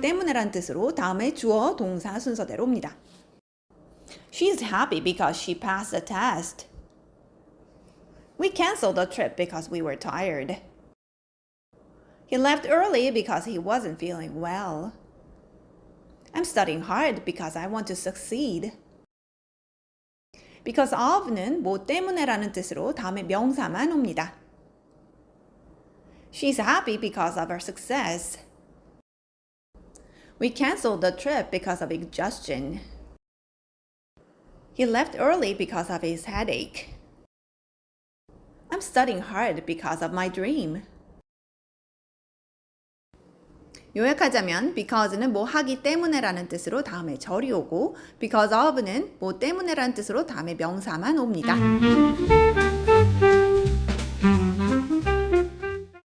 때문에란 뜻으로 다음에 주어 동사 순서대로 옵니다. She's happy because she passed the test. We canceled the trip because we were tired. He left early because he wasn't feeling well. I'm studying hard because I want to succeed. Because of는 뭐 때문에라는 뜻으로 다음에 명사만 옵니다. She's happy because of her success. We canceled the trip because of exhaustion. He left early because of his headache. I'm studying hard because of my dream. 요약하자면 because는 뭐 하기 때문에라는 뜻으로 다음에 절이 오고 because of는 뭐 때문에라는 뜻으로 다음에 명사만 옵니다.